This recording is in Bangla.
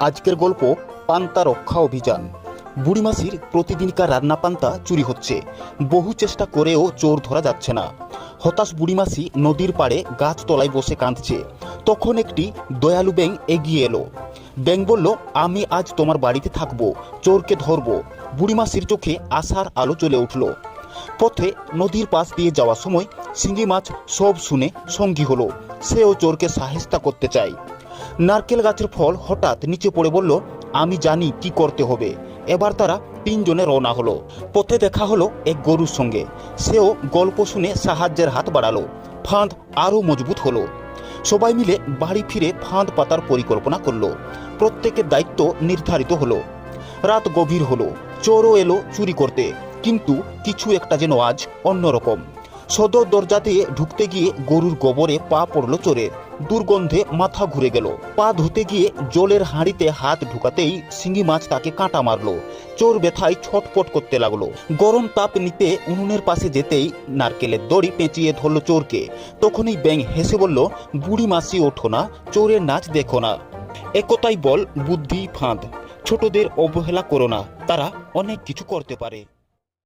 আজকের গল্প পান্তা রক্ষা অভিযান। বুড়িমাসির প্রতিদিনকার রান্না পান্তা চুরি হচ্ছে। বহু চেষ্টা করেও চোর ধরা যাচ্ছে না। হতাশ বুড়িমাসি নদীর পাড়ে গাছতলায় বসে কাঁদছে। তখন একটি দয়ালু ব্যাং এগিয়ে এলো। ব্যাং বলল, আমি আজ তোমার বাড়িতে থাকব, চোরকে ধরবো। বুড়িমাসির চোখে আশার আলো চলে উঠল। পথে নদীর পাশ দিয়ে যাওয়ার সময় শিঙ্গি মাছ সব শুনে সঙ্গী হলো। সেও চোরকে সাহেস্তা করতে চায়। নারকেল গাছের ফল হঠাৎ নিচে পড়ে বলল, আমি জানি কি করতে হবে। এবার তারা তিনজনে রওনা হলো। পথে দেখা হলো এক গরুর সঙ্গে। সেও গল্প শুনে সাহায্যের হাত বাড়ালো। ফাঁদ আরও মজবুত হলো। সবাই মিলে বাড়ি ফিরে ফাঁদ পাতার পরিকল্পনা করল। প্রত্যেকের দায়িত্ব নির্ধারিত হলো। রাত গভীর হলো। চোরও এলো চুরি করতে। কিন্তু কিছু একটা যেন আজ অন্যরকম। সদর দরজা দিয়ে ঢুকতে গিয়ে গরুর গোবরে পা পড়ল চোরের। দুর্গন্ধে মাথা ঘুরে গেল। পা ধুতে গিয়ে জলের হাঁড়িতে হাত ঢুকাতেই শিঙি মাছ তাকে কাঁটা মারল। চোর ব্যথায় ছটপট করতে লাগল। গরম তাপ নিতে উনুনের পাশে যেতেই নারকেলের দড়ি পেঁচিয়ে ধরল চোরকে। তখনই ব্যাং হেসে বলল, বুড়ি মাসি, ওঠো না, চোরের নাচ দেখো না। একতাই বল, বুদ্ধি ফাঁদ। ছোটদের অবহেলা করো না, তারা অনেক কিছু করতে পারে।